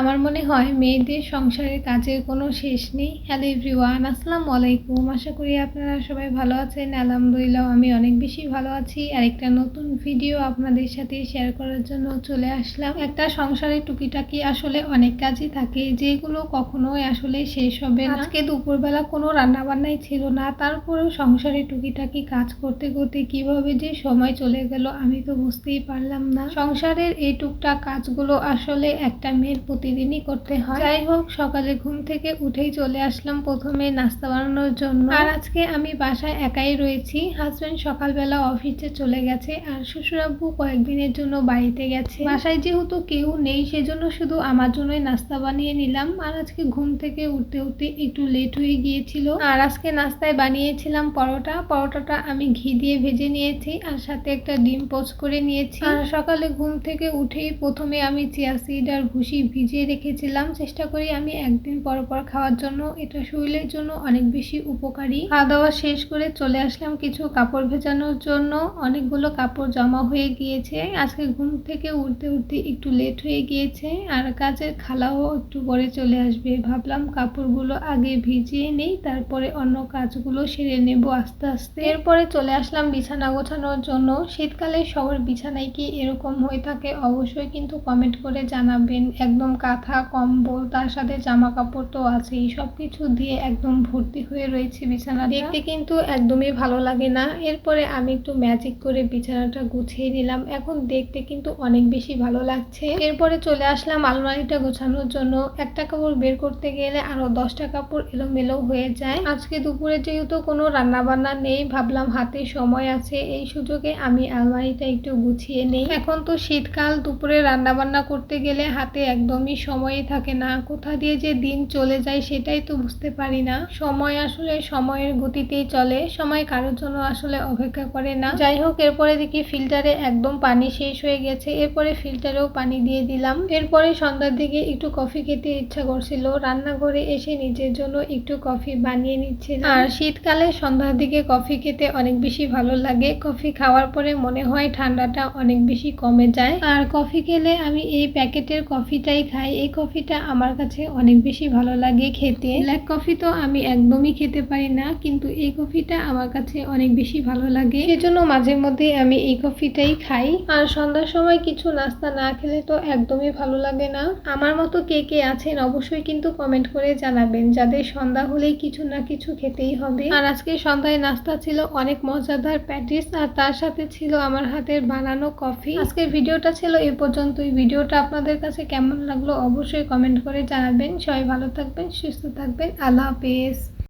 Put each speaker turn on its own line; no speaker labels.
আমার মনে হয় মেয়েদের সংসারের কাজের কোনো শেষ নেই। হ্যালো এভরিওয়ান আসসালামু আলাইকুম। আশা করি আপনারা সবাই ভালো আছেন। আলহামদুলিল্লাহ আমি অনেক বেশি ভালো আছি। আর একটা নতুন ভিডিও আপনাদের সাথে শেয়ার করার জন্য চলে আসলাম। একটা সংসারের টুকিটাকি আসলে অনেক কাজই থাকে। যেগুলো কখনোই আসলে শেষ হবে না। আজকে দুপুরবেলা কোনো রান্না বান্নাই ছিল না। তারপরেও সংসারের টুকিটাকি কাজ করতে করতে কীভাবে যে সময় চলে গেল আমি তো বুঝতেই পারলাম না। সংসারের এই টুকটাক কাজগুলো আসলে একটা মেয়ের প্রতিদিনই করতে হয়। যাই হোক সকালে ঘুম থেকে উঠেই চলে আসলাম প্রথমে নাস্তা বানানোর জন্য। আর আজকে আমি বাসায় একাই রয়েছি। হাজবেন্ড সকালবেলা অফিসে চলে গেছে আর শ্বশুরাব্বু কয়েকদিনের জন্য বাড়িতে গেছে। বাসায় যেহেতু কেউ নেই সেজন্য শুধু আমার জন্যই নাস্তা বানিয়ে নিলাম। আর আজকে ঘুম থেকে উঠতে উঠতে একটু লেট হয়ে গিয়েছিল। আর আজকে নাস্তায় বানিয়েছিলাম পরোটা। পরোটাটা আমি ঘি দিয়ে ভেজে নিয়েছি আর সাথে একটা ডিম পোচ করে নিয়েছি। আর সকালে ঘুম থেকে উঠেই প্রথমে আমি চিয়া সিড আর ভুসি ভিজিয়ে রেখেছিলাম। চেষ্টা করি আমি একদিন পর পর খাওয়ার জন্য। এটা শরীরের জন্য অনেক বেশি উপকারী। খাওয়া দাওয়া শেষ করে চলে আসলাম কিছু কাপড় ভেজানোর জন্য। অনেকগুলো কাপড় জমা হয়ে গিয়েছে। আজকে ঘুম থেকে উঠতে উঠতে একটু লেট হয়ে গিয়েছে আর কাজের খালাও একটু পরে চলে আসবে। ভাবলাম কাপড়গুলো আগে ভিজিয়ে নেই, তারপরে অন্য কাজগুলো সেরে নেব আস্তে আস্তে। এরপরে চলে আসলাম বিছানা গোছানোর জন্য। শীতকালে সবার বিছানায় কি এরকম হয়ে থাকে অবশ্যই কিন্তু কমেন্ট করে জানাবেন। একদম কাঁথা কম্বল, তার সাথে জামা কাপড় তো আছেই। সব কিছু দিয়ে একদম ভর্তি হয়ে রয়েছে বিছানা দেখতে কিন্তু একদমই ভালো লাগে না। এরপরে আমি একটু ম্যাজিক করে বিছানাটা গুছিয়ে নিলাম। এখন দেখতে কিন্তু অনেক বেশি ভালো লাগছে। এরপরে চলে আসলাম আলমারিটা গোছানোর জন্য। একটা কাপড় বের করতে গেলে আরও দশটা কাপড় এলোমেলো হয়ে যায়। আজকে দুপুরে যেহেতু কোনো রান্না বান্না নেই, ভাবলাম হাতে সময় আছে। এই সুযোগে আমি আলমারিটা একটু গুছিয়ে নেই। এখন তো শীতকাল, দুপুরে রান্না বান্না করতে গেলে হাতে একদমই সময়ই থাকে না, কোথা দিয়ে যে দিন চলে যায় সেটাই তো বুঝতে পারি না। সময় আসলে সময়ের গতিতেই চলে, সময় কারোর জন্য আসলে অপেক্ষা করে না। যাই হোক, এরপরে দেখি ফিল্টারে একদম পানি শেষ হয়ে গেছে। এরপরে ফিল্টারেও পানি দিয়ে দিলাম। এরপরে সন্ধ্যার দিকে একটু কফি খেতে ইচ্ছা করছিল। রান্নাঘরে এসে নিজের জন্য একটু কফি বানিয়ে নিচ্ছে আর শীতকালে সন্ধ্যার দিকে কফি খেতে অনেক বেশি ভালো লাগে। কফি খাওয়ার পরে মনে হয় ঠান্ডাটা অনেক বেশি কমে যায়। আর কফি খেলে আমি এই প্যাকেটের কফিটাই খাই। এই কফিটা আমার কাছে অনেক বেশি ভালো লাগে খেতে। ব্ল্যাক কফি তো আমি একদমই খেতে পারি না, কিন্তু এই কফিটা আমার কাছে অনেক বেশি ভালো লাগে। সেজন্য মাঝে মধ্যে আমি এই কফিটাই খাই। আর সন্ধ্যার সময় কিছু নাস্তা না খেলে তো একদমই ভালো লাগে না। আমার মতো কে কে আছেন অবশ্যই কিন্তু কমেন্ট করে জানাবেন, যাদের সন্ধ্যা হলেই কিছু না কিছু খেতেই হবে। আর আজকে সন্ধ্যায় নাস্তা ছিল অনেক মজাদার প্যাটিস, আর তার সাথে ছিল আমার হাতের বানানো কফি। আজকের ভিডিওটা ছিল এ পর্যন্তই। ভিডিওটা আপনাদের কাছে কেমন লাগল অবশ্যই কমেন্ট করে জানাবেন। সবাই ভালো থাকবেন সুস্থ থাকবেন। আল্লাহ হাফেজ।